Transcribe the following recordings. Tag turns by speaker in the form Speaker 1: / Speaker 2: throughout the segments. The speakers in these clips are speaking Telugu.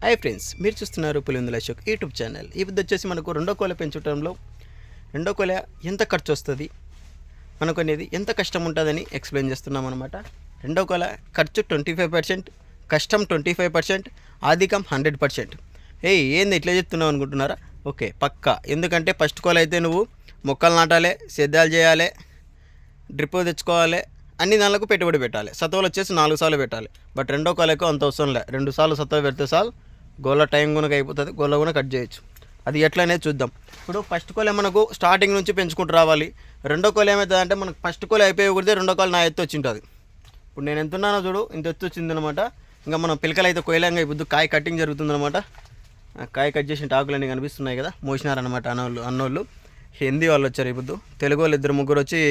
Speaker 1: హాయ్ ఫ్రెండ్స్ మీరు చూస్తున్నారు పులిందుల అశోక్ యూట్యూబ్ ఛానల్. ఈ వచ్చేసి మనకు రెండో కోల పెంచడంలో రెండో కోల ఎంత ఖర్చు వస్తుంది? మనకు అనేది ఎంత కష్టం ఉంటుందని ఎక్స్ప్లెయిన్ చేస్తున్నాం అనమాట రెండో కోల ఖర్చు ట్వంటీ ఫైవ్ పర్సెంట్ కష్టం ట్వంటీ ఫైవ్ పర్సెంట్ ఆధికం హండ్రెడ్ పర్సెంట్ ఏ ఏంది ఇట్లా చెప్తున్నావు అనుకుంటున్నారా? ఓకే పక్కా. ఎందుకంటే ఫస్ట్ కోల అయితే నువ్వు మొక్కలు నాటాలి సేద్యాలు చేయాలి డ్రిప్ తెచ్చుకోవాలి అన్ని దానిలకు పెట్టుబడి పెట్టాలి. సత్వలు వచ్చేసి నాలుగు సార్లు పెట్టాలి. బట్ రెండో కాలకు అంత అవసరం లే. రెండు సార్లు సత్వ పెడితే సార్ గోళ్ళ టైం కనుక అయిపోతుంది. గోళ్ళ కూడా కట్ చేయొచ్చు. అది ఎట్లా అనేది చూద్దాం. ఇప్పుడు ఫస్ట్ కోలే మనకు స్టార్టింగ్ నుంచి పెంచుకుంటూ రావాలి. రెండో కోలు ఏమవుతుంది అంటే మనకు ఫస్ట్ కోలు అయిపోయి రెండో కోలు నా ఎత్తు వచ్చి ఉంటుంది ఇప్పుడు నేను ఎంత ఉన్నానో చూడు ఇంత ఎత్తు వచ్చింది అనమాట ఇంకా మనం పిలకలు అయితే కోయలేంగా ఇప్పుడు కాయ కటింగ్ జరుగుతుందనమాట. కాయ కట్ చేసిన ఆకులన్నీ కనిపిస్తున్నాయి కదా. మోసినారనమాట అన్నోళ్ళు అన్నోళ్ళు. హిందీ వాళ్ళు వచ్చారు ఇప్పుడు. తెలుగు వాళ్ళు ఇద్దరు ముగ్గురు వచ్చి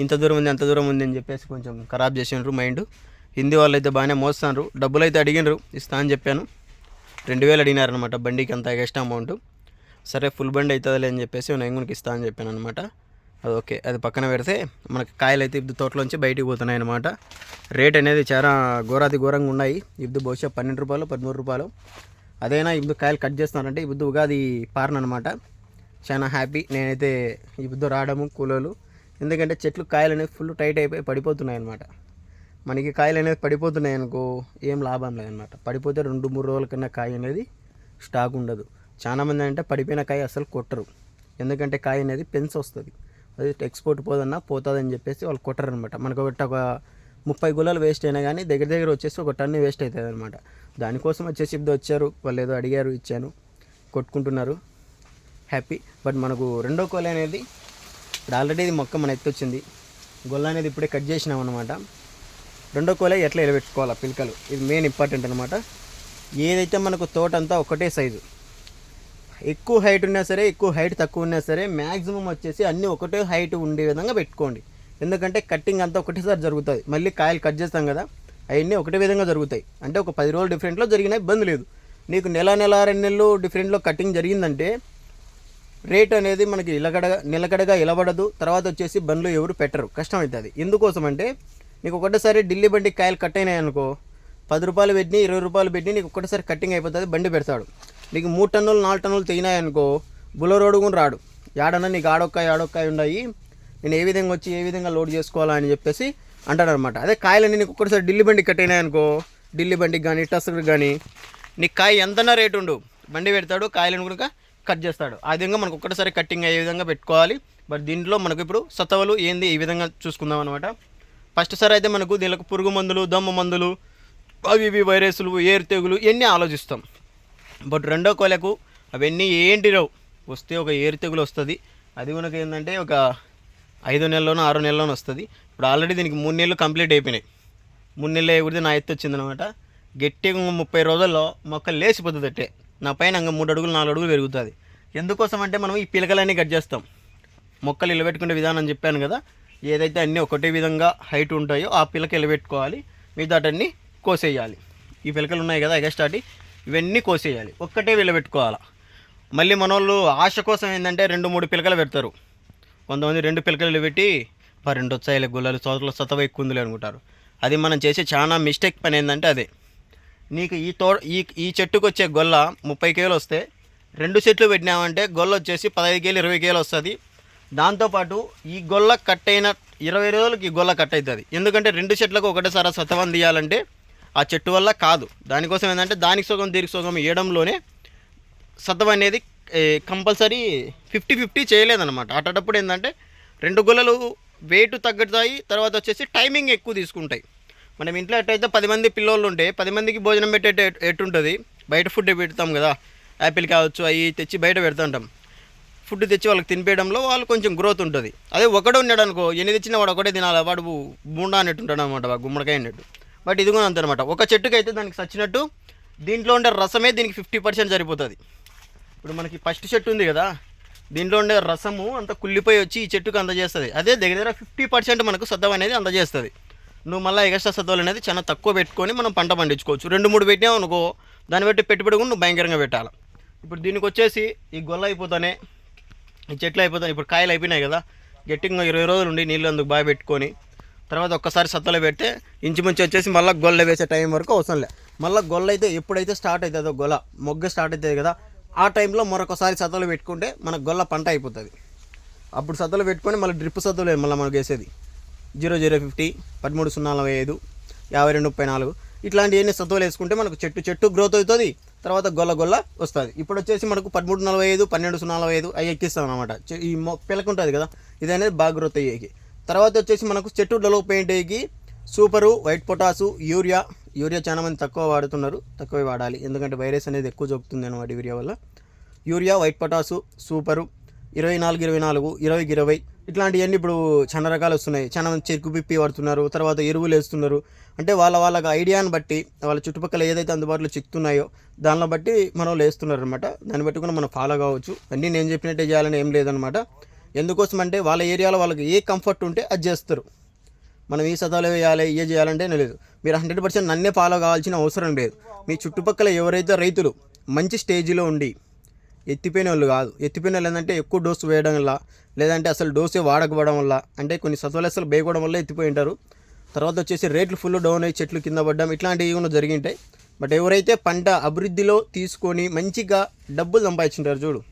Speaker 1: ఇంత దూరం ఉంది అంత దూరం ఉంది అని చెప్పేసి కొంచెం ఖరాబ్ చేసినారు మైండ్. హిందీ వాళ్ళు అయితే బాగానే మోస్తున్నారు. డబ్బులు అయితే అడిగినారు ఇస్తా అని చెప్పాను. రెండు వేలు అడిగినారనమాట బండికి అంత ఎక్స్ట్రా అమౌంట్ సరే ఫుల్ బండి అవుతుందిలే అని చెప్పేసి నేను ఇస్తా అని చెప్పాను అనమాట అది ఓకే అది పక్కన పెడితే మనకి కాయలు అయితే ఇప్పుడు తోటలోంచి బయటికి పోతున్నాయి అనమాట రేట్ అనేది చాలా ఘోరాతి ఘోరంగా ఉన్నాయి. ఇప్పుడు బహుశా పన్నెండు రూపాయలు పదమూడు రూపాయలు. అదైనా ఇప్పుడు కాయలు కట్ చేస్తున్నారంటే ఇప్పుడు ఉగాది పారన అనమాట చాలా హ్యాపీ నేనైతే ఇప్పుడు రావడము కూలోలు ఎందుకంటే చెట్లు కాయలు అనేవి ఫుల్ టైట్ అయిపోయి పడిపోతున్నాయి అనమాట మనకి కాయలు అనేది పడిపోతున్నాయి అనుకో ఏం లాభం లేదనమాట పడిపోతే రెండు మూడు రోజుల కన్నా కాయ అనేది స్టాక్ ఉండదు. చాలామంది అంటే పడిపోయిన కాయ అసలు కొట్టరు. ఎందుకంటే కాయ అనేది పెన్స్ వస్తుంది. అది ఎక్స్పోర్ట్ పోదన్నా పోతుందని చెప్పేసి వాళ్ళు కొట్టరు అనమాట మనకు ఒకటి ఒక ముప్పై గులాలు వేస్ట్ అయినా కానీ దగ్గర దగ్గర వచ్చేసి ఒక టన్ను వేస్ట్ అవుతుంది అనమాట దానికోసం వచ్చేసి ఇప్పుడు వచ్చారు వాళ్ళు ఏదో అడిగారు ఇచ్చాను. కొట్టుకుంటున్నారు. హ్యాపీ బట్ మనకు రెండో కోలి అనేది ఇప్పుడు ఆల్రెడీ ఇది మొక్క మన ఎత్తొచ్చింది గొల్ల అనేది ఇప్పుడే కట్ చేసినాం అనమాట రెండో కోలే ఎట్లా ఎలబెట్టుకోవాలా పిలకలు? ఇది మెయిన్ ఇంపార్టెంట్ అనమాట ఏదైతే మనకు తోట అంతా ఒకటే సైజు ఎక్కువ హైట్ ఉన్నా సరే ఎక్కువ హైట్ తక్కువ ఉన్నా సరే మ్యాక్సిమం వచ్చేసి అన్నీ ఒకటే హైట్ ఉండే విధంగా పెట్టుకోండి. ఎందుకంటే కట్టింగ్ అంతా ఒకటేసారి జరుగుతుంది. మళ్ళీ కాయలు కట్ చేస్తాం కదా అవన్నీ ఒకటే విధంగా జరుగుతాయి. అంటే ఒక పది రోజులు డిఫరెంట్లో జరిగిన ఇబ్బంది లేదు. నీకు నెల నెల రెండు నెలలు డిఫరెంట్లో కటింగ్ జరిగిందంటే రేట్ అనేది మనకి నిలకడగా నిలకడగా ఇలబడదు. తర్వాత వచ్చేసి బండ్లు ఎవరు పెట్టరు. కష్టం అవుతుంది ఎందుకోసం అంటే నీకు ఒకటేసారి ఢిల్లీ బండి కాయలు కట్ అయినాయి అనుకో పది రూపాయలు పెట్టి ఇరవై రూపాయలు పెట్టి నీకు ఒకటేసారి కట్టింగ్ అయిపోతుంది బండి పెడతాడు. నీకు మూడు టన్నులు నాలుగు టన్నులు తెగినాయి అనుకో బులరోడు కూడా రాడు. యాడన్నా నీకు ఆడొక్క ఆడొక్కాయ ఉన్నాయి నేను ఏ విధంగా వచ్చి ఏ విధంగా లోడ్ చేసుకోవాలా అని చెప్పేసి అంటాడు అనమాట అదే కాయలన్నీ నీకు ఒక్కసారి ఢిల్లీ బండి కట్ అయినాయి అనుకో ఢిల్లీ బండికి కానీ టస్కి కానీ నీకు కాయ ఎంతనా రేటు ఉండు. బండి పెడతాడు కాయలను కనుక కట్ చేస్తాడు. ఆ విధంగా మనకు ఒక్కసారి కట్టింగ్ అయ్యే విధంగా పెట్టుకోవాలి. బట్ దీంట్లో మనకు ఇప్పుడు సతవలు ఏంది ఈ విధంగా చూసుకుందాం అనమాట ఫస్ట్ సారి అయితే మనకు దీనికి పురుగు మందులు దమ్మ మందులు అవి ఇవి వైరస్లు ఏరు తెగులు ఇవన్నీ ఆలోచిస్తాం. బట్ రెండో కోలకు అవన్నీ ఏంటి రావు? వస్తే ఒక ఏరు తెగులు వస్తుంది. అది మనకు ఏంటంటే ఒక ఐదు నెలలోనో ఆరు నెలలోనో వస్తుంది. ఇప్పుడు ఆల్రెడీ దీనికి మూడు నెలలు కంప్లీట్ అయిపోయినాయి. మూడు నెలలు అయ్యి నా ఎత్తు వచ్చిందనమాట గట్టిగా ముప్పై రోజుల్లో మొక్క లేచిపోతుంది అట్టే నా పైన ఇంకా మూడు అడుగులు నాలుగు అడుగులు పెరుగుతుంది. ఎందుకోసం అంటే మనం ఈ పిలకలన్నీ కట్ చేస్తాం. మొక్కలు ఇలబెట్టుకునే విధానం చెప్పాను కదా ఏదైతే అన్నీ ఒకటే విధంగా హైట్ ఉంటాయో ఆ పిలక ఇలబెట్టుకోవాలి మిగతాటన్నీ కోసేయాలి. ఈ పిలకలు ఉన్నాయి కదా ఎగస్టాటి ఇవన్నీ కోసేయాలి. ఒక్కటే విలబెట్టుకోవాలి మళ్ళీ మన వాళ్ళు ఆశ కోసం ఏంటంటే రెండు మూడు పిలకలు పెడతారు. కొంతమంది రెండు పిలకలు పెట్టి మరి రెండు వచ్చాయి గుల్లలు చోట్ల సతవ ఎక్కువ ఉందిలే అనుకుంటారు. అది మనం చేసే చాలా మిస్టేక్ పని ఏంటంటే అదే. నీకు ఈ తో ఈ ఈ చెట్టుకు వచ్చే గొల్ల ముప్పై కేలు వస్తే రెండు చెట్లు పెట్టినామంటే గొల్ల వచ్చేసి పదహైదు కేలు ఇరవై కేలు వస్తుంది. దాంతోపాటు ఈ గొల్ల కట్ అయిన ఇరవై రోజులకి ఈ గొల్ల కట్ అవుతుంది ఎందుకంటే రెండు చెట్లకు ఒకటేసారి సతవం తీయాలంటే ఆ చెట్టు వల్ల కాదు. దానికోసం ఏంటంటే దానికి సుగం దీనికి సుగం ఇవ్వడంలోనే సతం అనేది కంపల్సరీ ఫిఫ్టీ ఫిఫ్టీ చేయలేదన్నమాట. అటప్పుడు ఏంటంటే రెండు గొల్లలు వెయిట్ తగ్గుతాయి తర్వాత వచ్చేసి టైమింగ్ ఎక్కువ తీసుకుంటాయి. మనం ఇంట్లో ఎట్టయితే పది మంది పిల్లోళ్ళు ఉంటే పది మందికి భోజనం పెట్టే ఎట్టుంటుంది? బయట ఫుడ్ పెడతాం కదా. యాపిల్ కావచ్చు అవి తెచ్చి బయట పెడుతుంటాం ఫుడ్ తెచ్చి వాళ్ళకి తినిపేయడంలో వాళ్ళు కొంచెం గ్రోత్ ఉంటుంది. అదే ఒకడే ఉన్నాడు అనుకో ఎన్ని తెచ్చినా వాడు ఒకటే తినాలి? వాడు బూండా అన్నట్టు ఉంటాడు అనమాట గుమ్మడికాయ అన్నట్టు. బట్ ఇది కూడా అంతనమాట ఒక చెట్టుకి అయితే దానికి చచ్చినట్టు దీంట్లో ఉండే రసమే దీనికి ఫిఫ్టీ పర్సెంట్ సరిపోతుంది. ఇప్పుడు మనకి ఫస్ట్ చెట్టు ఉంది కదా దీంట్లో ఉండే రసము అంత కుళ్ళిపోయి వచ్చి ఈ చెట్టుకు అందజేస్తుంది. అదే దగ్గర దగ్గర ఫిఫ్టీ పర్సెంట్ మనకు సద్దం అనేది అందజేస్తుంది. నువ్వు మళ్ళీ ఎగస్ట్రా సద్దవాలు అనేది చాలా తక్కువ పెట్టుకొని మనం పంట పండించుకోవచ్చు. రెండు మూడు పెట్టినావు అనుకో దాన్ని బట్టి పెట్టుబడి కూడా నువ్వు భయంకరంగా పెట్టాలి. ఇప్పుడు దీనికి వచ్చేసి ఈ గొల్ల అయిపోతానే ఈ చెట్లు అయిపోతాయి ఇప్పుడు కాయలు అయిపోయినాయి కదా గట్టిగా ఇరవై రోజులు ఉండి నీళ్ళు అందుకు బాగా పెట్టుకొని తర్వాత ఒక్కసారి సత్తలో పెడితే ఇంచుమించు వచ్చేసి మళ్ళీ గొల్ల వేసే టైం వరకు అవసరం లే. మళ్ళీ గొల్ల అయితే ఎప్పుడైతే స్టార్ట్ అవుతుందో గొల మొగ్గ స్టార్ట్ అవుతుంది కదా ఆ టైంలో మరొకసారి సత్తలు పెట్టుకుంటే మన గొల్ల పంట అయిపోతుంది. అప్పుడు సత్తలు పెట్టుకొని మళ్ళీ డ్రిప్ సత్తులు మళ్ళీ మనకు వేసేది. జీరో జీరో ఫిఫ్టీ పదమూడు సున్నా నలభై ఐదు యాభై రెండు ముప్పై నాలుగు. ఇట్లాంటివన్నీ సత్తువులు వేసుకుంటే మనకు చెట్టు చెట్టు గ్రోత్ అవుతుంది. తర్వాత గొల్ల గొల్ల వస్తుంది. ఇప్పుడు వచ్చేసి మనకు పదమూడు నలభై ఐదు పన్నెండు సున్నా నలభై ఐదు అవి ఎక్కిస్తాం అనమాట ఈ మొ పిలక ఉంటుంది కదా? ఇది అనేది బాగా గ్రోత్ అయ్యేకి. తర్వాత వచ్చేసి మనకు చెట్టు development అయ్యేకి super white potash urea. Urea చాలా మంది తక్కువ వాడుతున్నారు. తక్కువే వాడాలి. ఎందుకంటే వైరస్ అనేది ఎక్కువ చూపుతుంది అనమాట యూరియా వల్ల. Urea white potash super. ఇరవై నాలుగు ఇరవై నాలుగు ఇరవై ఇరవై. ఇట్లాంటివన్నీ ఇప్పుడు చాలా రకాలు వస్తున్నాయి. చాలా మంది చెరుకు పిప్పి వాడుతున్నారు తర్వాత ఎరువులు వేస్తున్నారు. అంటే వాళ్ళ వాళ్ళకి ఐడియాని బట్టి వాళ్ళ చుట్టుపక్కల ఏదైతే అందుబాటులో చిక్కుతున్నాయో దానిలో బట్టి మనం వేస్తున్నారు అనమాట దాన్ని బట్టి కూడా మనం ఫాలో కావచ్చు. అన్నీ నేను చెప్పినట్టే చేయాలని ఏం లేదనమాట. ఎందుకోసం అంటే వాళ్ళ ఏరియాలో వాళ్ళకి ఏ కంఫర్ట్ ఉంటే అది చేస్తారు. మనం ఈ సదాలు వేయాలి ఏ చేయాలంటే లేదు. మీరు హండ్రెడ్ పర్సెంట్ నన్నే ఫాలో కావాల్సిన అవసరం లేదు. మీ చుట్టుపక్కల ఎవరైతే రైతులు మంచి స్టేజ్లో ఉండి ఎత్తిపోయిన వాళ్ళు కాదు. ఎత్తిపోయిన వాళ్ళు ఏంటంటే ఎక్కువ డోసు వేయడం వల్ల లేదంటే అసలు డోసే వాడకపోవడం వల్ల అంటే కొన్ని సత్వలసలు అసలు వల్ల ఎత్తిపోయి ఉంటారు. తర్వాత వచ్చేసి రేట్లు ఫుల్ డౌన్ అయ్యి చెట్లు కింద పడ్డం ఇట్లాంటివి కూడా జరిగింటాయి. బట్ ఎవరైతే పంట అభివృద్ధిలో తీసుకొని మంచిగా డబ్బులు సంపాదించుంటారు చూడు.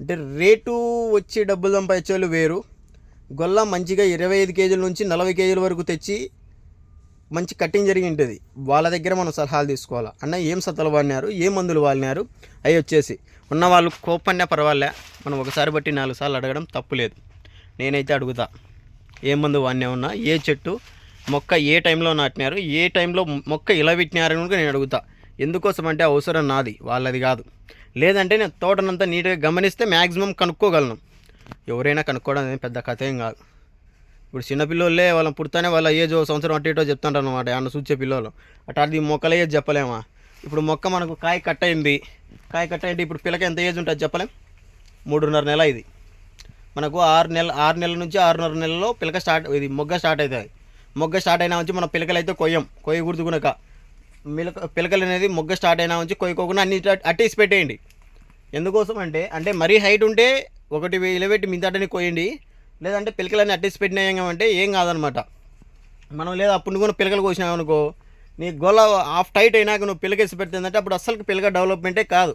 Speaker 1: అంటే రేటు వచ్చి డబ్బులు సంపాదించే వాళ్ళు వేరు. గొల్ల మంచిగా ఇరవై ఐదు కేజీల నుంచి నలభై కేజీల వరకు తెచ్చి మంచి కటింగ్ జరిగి ఉంటుంది. వాళ్ళ దగ్గర మనం సలహాలు తీసుకోవాలి? అన్న ఏం సత్తలు వాడినారు? ఏ మందులు వాడినారు? అవి వచ్చేసి ఉన్న వాళ్ళు కోపన్నా పర్వాలే. మనం ఒకసారి బట్టి నాలుగు సార్లు అడగడం తప్పులేదు నేనైతే అడుగుతా. ఏ మందు వాడినా ఉన్నా ఏ చెట్టు మొక్క ఏ టైంలో నాటినారు ఏ టైంలో మొక్క ఇలా పెట్టినారని కూడా నేను అడుగుతా. ఎందుకోసం అంటే అవసరం నాది వాళ్ళది కాదు. లేదంటే నేను తోటనంతా నీట్గా గమనిస్తే మ్యాక్సిమం కనుక్కోగలను. ఎవరైనా కనుక్కోవడం అనేది పెద్ద కథ ఏం కాదు. ఇప్పుడు చిన్న పిల్లోళ్ళే వాళ్ళని పుడతానే వాళ్ళ ఏజ్ ఓ సంవత్సరం అటు ఇటో చెప్తుంటారు అనమాట ఆయన చూచే పిల్లలు అటు మొక్కల ఏజ్ చెప్పలేమా? ఇప్పుడు మొక్క మనకు కాయ కట్ అయింది. కాయ కట్ అయింది ఇప్పుడు పిల్లకి ఎంత ఏజ్ ఉంటుంది చెప్పలేం? మూడున్నర నెల ఇది. మనకు ఆరు నెల ఆరు నెలల నుంచి ఆరున్నర నెలలో పిలక స్టార్ట్ ఇది మొగ్గ స్టార్ట్ అవుతుంది మొగ్గ స్టార్ట్ అయినా నుంచి మన పిలకలు అయితే కొయ్యం కొయ్య గుర్తుకునక మిలక పిలకలు అనేది మొగ్గ స్టార్ట్ అయినా నుంచి కొయ్యకోకుండా అన్ని అట్టేసి పెట్టేయండి ఎందుకోసం అంటే అంటే మరీ హైట్ ఉంటే ఒకటి ఇలబెట్టి మిందాటని కొయ్యండి. లేదంటే పిలకలన్నీ అట్టేసి పెట్టినాయంటే ఏం కాదనమాట. మనం లేదా అప్పుడు కూడా పిలకలు కోసినామనుకో నీ గొల్ల హాఫ్ టైట్ అయినాక నువ్వు పిలకేసి పెడుతుందంటే అప్పుడు అస్సలు పిలక డెవలప్మెంటే కాదు.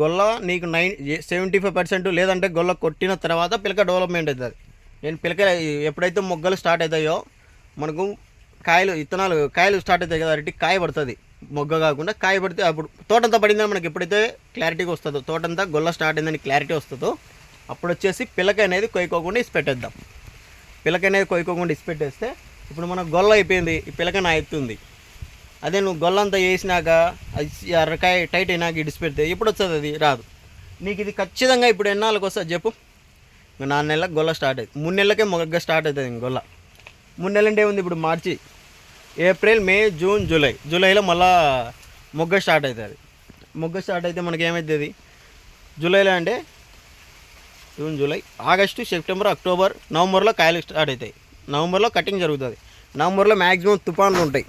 Speaker 1: గొల్ల నీకు నైన్ సెవెంటీ ఫైవ్ పర్సెంట్ లేదంటే గొల్ల కొట్టిన తర్వాత పిలక డెవలప్మెంట్ అవుతుంది నేను పిలక ఎప్పుడైతే మొగ్గలు స్టార్ట్ అవుతాయో మనకు కాయలు ఇత్తనాలు కాయలు స్టార్ట్ అవుతాయి కదా అరటి కాయ పడుతుంది. మొగ్గ కాకుండా కాయ పడితే అప్పుడు తోటంతా పడిందని మనకి ఎప్పుడైతే క్లారిటీగా వస్తుందో తోటంతా గొల్ల స్టార్ట్ అయిందని క్లారిటీ వస్తుందో అప్పుడు వచ్చేసి పిలక అనేది కొయ్యకోకుండా ఇసిపెట్టేద్దాం. పిలక అనేది కొయ్యకోకుండా ఇసిపెట్టేస్తే ఇప్పుడు మనకు గొల్ల అయిపోయింది ఈ పిలక నా ఎత్తుంది అదే నువ్వు గొల్లంతా వేసినాక అది అరకాయ టైట్ అయినాక ఇడిసి పెడితే ఎప్పుడు వస్తుంది అది? రాదు. నీకు ఇది ఖచ్చితంగా ఇప్పుడు ఎన్నాళ్ళకి వస్తుంది చెప్పు? ఇంకా నాలుగు నెలలకు గొల్ల స్టార్ట్ అవుతుంది మూడు నెలలకే మొగ్గ స్టార్ట్ అవుతుంది గొల్ల. మూడు నెలలు అంటే ఉంది ఇప్పుడు March? April May June July. జూలైలో మళ్ళా మొగ్గ స్టార్ట్ అవుతుంది మొగ్గ స్టార్ట్ అయితే మనకి ఏమవుతుంది జూలైలో అంటే June July August September October నవంబర్లో కాయలు స్టార్ట్ అవుతాయి. నవంబర్లో కటింగ్ జరుగుతుంది. నవంబర్లో మ్యాక్సిమం తుఫాన్లు ఉంటాయి.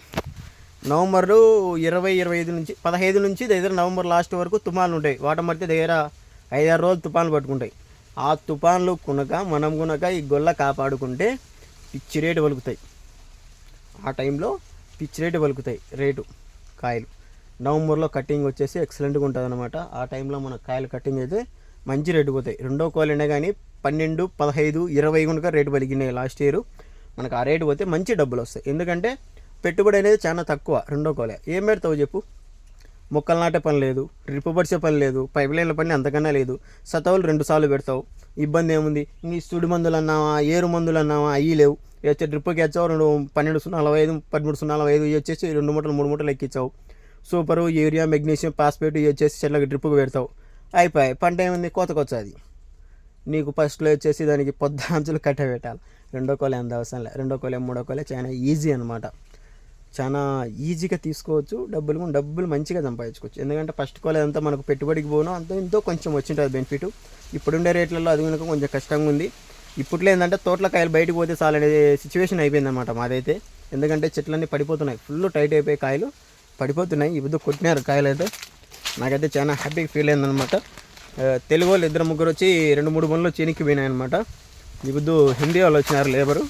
Speaker 1: నవంబరు ఇరవై ఇరవై ఐదు నుంచి పదహైదు నుంచి దగ్గర నవంబర్ లాస్ట్ వరకు తుఫాన్లు ఉంటాయి. వాటర్ మధ్య దగ్గర ఐదారు రోజులు తుఫాన్లు పట్టుకుంటాయి. ఆ తుఫాన్లు కొనక మనం కొనక ఈ గొల్ల కాపాడుకుంటే పిచ్చి రేటు పలుకుతాయి. ఆ టైంలో పిచ్చి రేటు పలుకుతాయి రేటు కాయలు. నవంబర్లో కటింగ్ వచ్చేసి ఎక్సలెంట్గా ఉంటుంది అనమాట ఆ టైంలో మన కాయలు కటింగ్ అయితే మంచి రేటు పోతాయి. రెండో కోలైనా కానీ పన్నెండు పదహైదు ఇరవై కనుక రేటు పలికినాయి లాస్ట్ ఇయర్. మనకు ఆ రేటు పోతే మంచి డబ్బులు వస్తాయి. ఎందుకంటే పెట్టుబడి అనేది చాలా తక్కువ రెండో కోలే. ఏం పెడతావు చెప్పు? మొక్కలు నాటే పని లేదు డ్రిప్ పరిచే పని లేదు పైప్ లైన్ల పని అంతకన్నా లేదు. సతవులు రెండు సార్లు పెడతావు. ఇబ్బంది ఏముంది? ఇంక సుడి మందులు అన్నావా ఏరు మందులు అన్నావా అయ్యి లేవు. వచ్చే వచ్చి డ్రిప్కి వచ్చావు రెండు పన్నెండు సున్నా నలభై ఐదు పదమూడు సున్నా నలభై ఐదు వచ్చేసి రెండు మూటలు మూడు మూటలు ఎక్కించావు సూపరు యూరియా మెగ్నీషియం పాస్పేట్ ఇవి వచ్చేసి చెట్లకు డ్రిప్కి పెడతావు. అయిపోయాయి. పంట ఏముంది? కోతకొచ్చేది నీకు ఫస్ట్లో వచ్చేసి దానికి పొద్దాంచులు కట్ట పెట్టాలి. రెండో కోలే అంత అవసరం లేదు రెండో కోలే మూడో కోలే చాలా ఈజీ అనమాట చాలా ఈజీగా తీసుకోవచ్చు. డబ్బులు కూడా డబ్బులు మంచిగా సంపాదించుకోవచ్చు. ఎందుకంటే ఫస్ట్ కోలే అంతా మనకు పెట్టుబడికి పోను. అంత ఎంతో కొంచెం వచ్చింటుంది బెనిఫిట్ ఇప్పుడుండే రేట్లలో అది కనుక కొంచెం కష్టంగా ఉంది. ఇప్పట్లో ఏంటంటే తోటలకాయలు బయటకు పోతే చాలా అనేది సిచ్యువేషన్ అయిపోయిందన్నమాట మాదైతే. ఎందుకంటే చెట్లన్నీ పడిపోతున్నాయి. ఫుల్ టైట్ అయిపోయి కాయలు. పడిపోతున్నాయి. ఇప్పుడు కొట్టినారు కాయలు అయితే నాకైతే చాలా హ్యాపీగా ఫీల్ అయిందనమాట తెలుగు వాళ్ళు ఇద్దరు ముగ్గురు వచ్చి రెండు మూడు పనులు చీనికి పోయినాయి అనమాట ఇప్పుడు హిందీ వాళ్ళు వచ్చినారు లేబరు.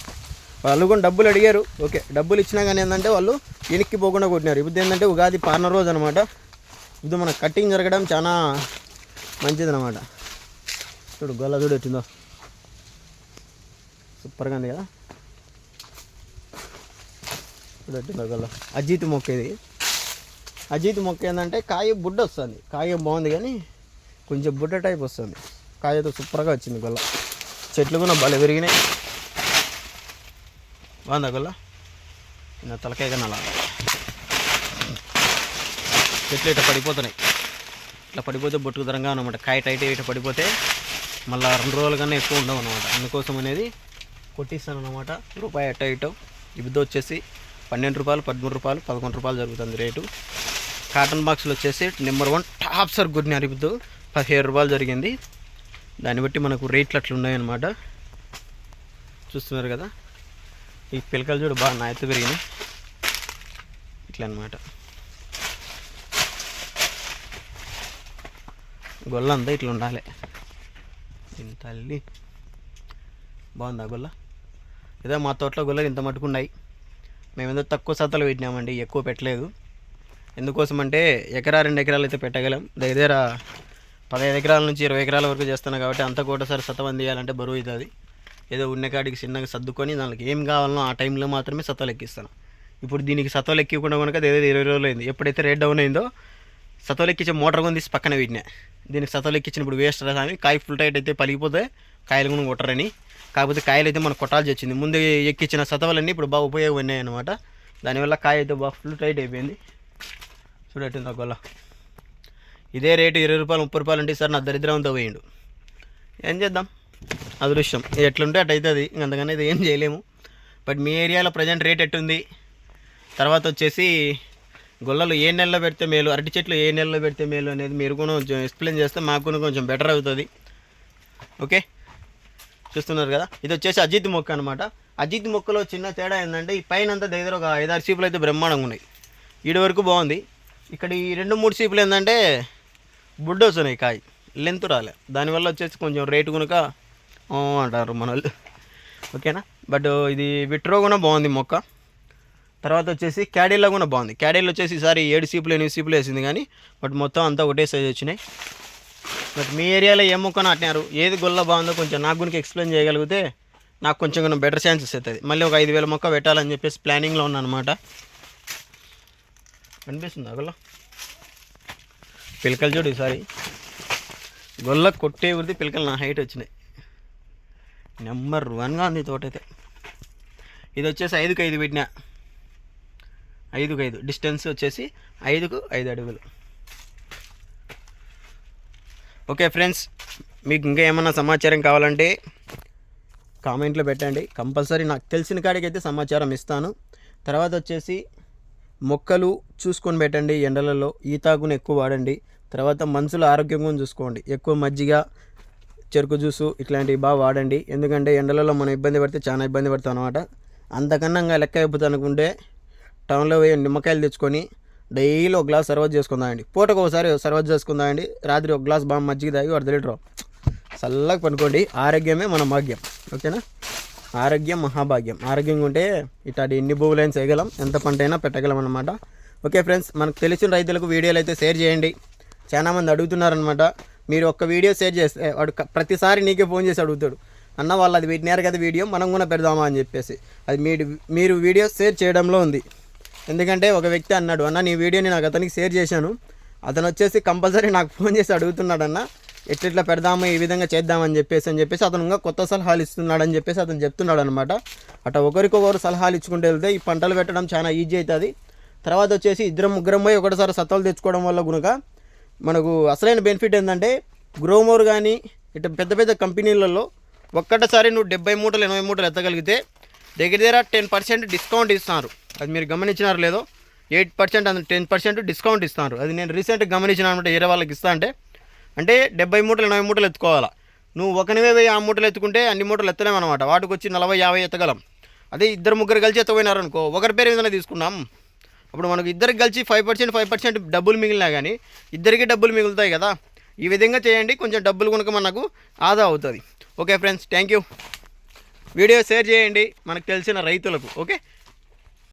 Speaker 1: వాళ్ళు కూడా డబ్బులు అడిగారు. ఓకే డబ్బులు ఇచ్చినా కానీ ఏంటంటే వాళ్ళు వెనక్కి పోకుండా కొట్టినారు. ఇప్పుడు ఏంటంటే ఉగాది పాలన రోజు అనమాట ఇప్పుడు మన కటింగ్ జరగడం చాలా మంచిదనమాట చూడు గొల్ల చూడు వచ్చిందో. సూపర్గా ఉంది కదా. చూడు వచ్చిందో గొల్ల అజీత్ మొక్క ఇది. అజీత్ మొక్క ఏంటంటే కాయ బుడ్డ వస్తుంది. కాయ బాగుంది కానీ కొంచెం బుడ్డ టైప్ వస్తుంది. కాయతో సూపర్గా వచ్చింది గొల్ల. చెట్లు కూడా భలే పెరిగినాయి బాగుందా గొల్ల? నా తలకాయ కన్నా అలా. చెట్లు ఇట్లా పడిపోతున్నాయి. ఇట్లా పడిపోతే బొట్టుకు దరంగా అనమాట కాయ టైట్ ఇట్లా పడిపోతే మళ్ళీ రెండు రోజుల కన్నా ఎక్కువ ఉండవు అనమాట అందుకోసం అనేది కొట్టిస్తాను అనమాట రూపాయి అట్ట ఇటో. ఇబ్బంది వచ్చేసి పన్నెండు రూపాయలు పదమూడు రూపాయలు పదకొండు రూపాయలు జరుగుతుంది రేటు. కాటన్ బాక్స్లు వచ్చేసి నెంబర్ వన్ టాప్ సర్ గురిని ఇప్పుడు పదిహేడు రూపాయలు జరిగింది. దాన్ని బట్టి మనకు రేట్లు అట్లా ఉన్నాయన్నమాట. చూస్తున్నారు కదా? ఈ పిలకలు చూడు బాగా నాయత పెరిగినాయి. ఇట్లా అనమాట గొల్ల అంతా ఇట్లా ఉండాలి. దీని తల్లి. బాగుందా గొల్ల? ఇదే మా తోటలో గొల్లలు ఇంత మట్టుకున్నాయి మేమేదో తక్కువ సత్తలు పెట్టినామండి ఎక్కువ పెట్టలేదు. ఎందుకోసం అంటే ఎకరా రెండు ఎకరాలు అయితే పెట్టగలం. దగ్గర పదహైదు ఎకరాల నుంచి ఇరవై ఎకరాల వరకు చేస్తాను కాబట్టి అంత ఒకటేసారి సతవం తీయాలంటే బరువు అవుతుంది. ఏదో ఉన్న కాడికి చిన్నగా సర్దుకొని దానికి ఏం కావాలనో ఆ టైంలో మాత్రమే సత్తలు ఎక్కిస్తాను ఇప్పుడు దీనికి సత్తలు ఎక్కకుండా కనుక ఏదైతే ఇరవై రోజులు అయింది. ఎప్పుడైతే రేట్ డౌన్ అయిందో సత్తలు ఎక్కించే మోటార్ కొని తీసి పక్కన వీటినే దీనికి సత్తలు ఎక్కించినప్పుడు వేస్ట్ రాసామి కాయ ఫుల్ టైట్ అయితే పలిగిపోతే కాయలు కూడా కొట్టరని. కాకపోతే కాయలు అయితే మనకు కొట్టాల్సి వచ్చింది. ముందు ఎక్కించిన సతవలన్నీ ఇప్పుడు బాగా ఉపయోగపడినాయి అనమాట దానివల్ల కాయ అయితే బాగా ఫుల్ టైట్ అయిపోయింది. చూడట్టుంది ఒకవేళ. ఇదే రేటు ఇరవై రూపాయలు ముప్పై రూపాయలు అంటే సార్ నా దరిద్రంతో పోయిండు. ఏం చేద్దాం? అదృష్టం. ఎట్లుంటే అటు అవుతుంది అందుకని ఇది ఏం చేయలేము. బట్ మీ ఏరియాలో ప్రజెంట్ రేట్ ఎట్టుంది? తర్వాత వచ్చేసి గొల్లలు ఏ నెలలో పెడితే మేలు అరటి చెట్లు ఏ నెలలో పెడితే మేలు అనేది మీరు కూడా కొంచెం ఎక్స్ప్లెయిన్ చేస్తే మాకు కూడా కొంచెం బెటర్ అవుతుంది. ఓకే? చూస్తున్నారు కదా? ఇది వచ్చేసి అజిత్ మొక్క అనమాట అజిత్ మొక్కలో చిన్న తేడా ఏంటంటే ఈ పైన అంతా దగ్గర ఒక ఐదారు సీపులు అయితే బ్రహ్మాండంగా ఉన్నాయి. ఈడ వరకు బాగుంది. ఇక్కడ ఈ రెండు మూడు సీపులు ఏంటంటే బుడ్డోస్ ఉన్నాయి కాయ. లెంత్ రాలే. దానివల్ల వచ్చేసి కొంచెం రేటు కనుక అంటారు మన వాళ్ళు ఓకేనా? బట్ ఇది విట్రో కూడా బాగుంది మొక్క. తర్వాత వచ్చేసి క్యాడీలో కూడా బాగుంది. క్యాడీలో వచ్చేసి ఈసారి ఏడు సీపులు ఎనిమిది సీపులు వేసింది కానీ బట్ మొత్తం అంతా ఒకటే సైజ్ వచ్చినాయి. బట్ మీ ఏరియాలో ఏ మొక్క నాటినారు? ఏది గొల్ల బాగుందో కొంచెం నాకు గురించి ఎక్స్ప్లెయిన్ చేయగలిగితే నాకు కొంచెం కొంచెం బెటర్ ఛాన్సెస్ అవుతుంది మళ్ళీ ఒక ఐదు వేల మొక్క పెట్టాలని చెప్పేసి ప్లానింగ్లో ఉన్నాను అనమాట కనిపిస్తుంది గొల్ల? పిలకలు చూడు ఈసారి. గొల్ల కొట్టే వృద్ధి పిలకలు నా హైట్ వచ్చినాయి. నెంబర్ వన్గా ఉంది తోట అయితే ఇది వచ్చేసి ఐదుకు ఐదు పెట్టినా. ఐదుకు ఐదు. డిస్టెన్స్ వచ్చేసి ఐదుకు ఐదు అడుగులు. ఓకే ఫ్రెండ్స్ మీకు ఇంకా ఏమైనా సమాచారం కావాలంటే కామెంట్లో పెట్టండి. కంపల్సరీ నాకు తెలిసిన కాడికి అయితే సమాచారం ఇస్తాను. తర్వాత వచ్చేసి మొక్కలు చూసుకొని పెట్టండి ఎండలలో. ఈతాకును ఎక్కువ వాడండి. తర్వాత మనుషుల ఆరోగ్యంగా చూసుకోండి. ఎక్కువ మజ్జిగ చెరుకు జ్యూసు ఇట్లాంటివి బాగా వాడండి. ఎందుకంటే ఎండలలో మనం ఇబ్బంది పడితే చాలా ఇబ్బంది పడతాం అనమాట అంతకన్నా ఇంకా లెక్క అయిపోతా అనుకుంటే టౌన్లో పోయి నిమ్మకాయలు తెచ్చుకొని డైలీ ఒక గ్లాస్ సర్వర్ చేసుకుందామండి. పూటకు ఒకసారి సర్వర్ చేసుకుందామండి. రాత్రి ఒక గ్లాస్ బాగా మజ్జిగ తాగి అర్ధ లీటర్ చల్లగా పనుకోండి ఆరోగ్యమే మన భాగ్యం. ఓకేనా? ఆరోగ్యం మహాభాగ్యం. ఆరోగ్యంగా ఉంటే ఇట్లాంటి ఎన్ని భూములైనా చేయగలం. ఎంత పంట అయినా పెట్టగలం అనమాట ఓకే ఫ్రెండ్స్ మనకు తెలిసిన రైతులకు వీడియోలు అయితే షేర్ చేయండి. చాలా మంది అడుగుతున్నారనమాట మీరు ఒక్క వీడియో షేర్ చేస్తే వాడు ప్రతిసారి నీకే ఫోన్ చేసి అడుగుతాడు. అన్న వాళ్ళు అది పెట్టినారు కదా వీడియో మనం కూడా పెడదామా అని చెప్పేసి. అది మీరు మీరు వీడియో షేర్ చేయడంలో ఉంది. ఎందుకంటే ఒక వ్యక్తి అన్నాడు అన్న నీ వీడియోని నాకు అతనికి షేర్ చేశాను. అతను వచ్చేసి కంపల్సరీ నాకు ఫోన్ చేసి అడుగుతున్నాడు అన్న ఎట్లెట్లా పెడదాము ఈ విధంగా చేద్దామని చెప్పేసి అని చెప్పేసి అతను ఇంకా కొత్త సలహాలు ఇస్తున్నాడు అని చెప్పేసి అతను చెప్తున్నాడు అనమాట అట ఒకరికొకరు సలహాలు ఇచ్చుకుంటూ వెళ్తే ఈ పంటలు పెట్టడం చాలా ఈజీ అవుతుంది తర్వాత వచ్చేసి ఇద్దరం ముగ్గురం పోయి ఒకటిసారి సత్తాలు తెచ్చుకోవడం వల్ల కనుక మనకు అసలైన బెనిఫిట్ ఏంటంటే గ్రోమోర్ కానీ ఇటు పెద్ద పెద్ద కంపెనీలలో ఒక్కటసారి నువ్వు డెబ్బై మూటలు ఎనభై మూటలు ఎత్తగలిగితే దగ్గర దగ్గర టెన్ పర్సెంట్ డిస్కౌంట్ ఇస్తున్నారు. అది మీరు గమనించినారు లేదో? ఎయిట్ పర్సెంట్ అంత టెన్ పర్సెంట్ డిస్కౌంట్ ఇస్తున్నారు. అది నేను రీసెంట్గా గమనించిన అనమాట ఏరే వాళ్ళకి ఇస్తా అంటే. అంటే డెబ్బై మూటలు ఎనభై మూటలు ఎత్తుకోవాలా? నువ్వు ఒకనివే వెయ్యి ఆ మూటలు ఎత్తుకుంటే అన్ని మూటలు ఎత్తలేము అనమాట. వాటికి వచ్చి నలభై యాభై ఎత్తగలం. అదే ఇద్దరు ముగ్గురు కలిసి ఎత్తపోయినారు అనుకో ఒకరి పేరు మీద తీసుకున్నాం అప్పుడు మనకు ఇద్దరికి కలిసి ఫైవ్ పర్సెంట్ ఫైవ్ పర్సెంట్ డబ్బులు మిగిలినా కానీ ఇద్దరికి డబ్బులు మిగులుతాయి కదా? ఈ విధంగా చేయండి. కొంచెం డబ్బులు కనుక మనకు ఆదా అవుతుంది. Okay friends thank you. Video share చేయండి. మనకు తెలిసిన రైతులకు ఓకే?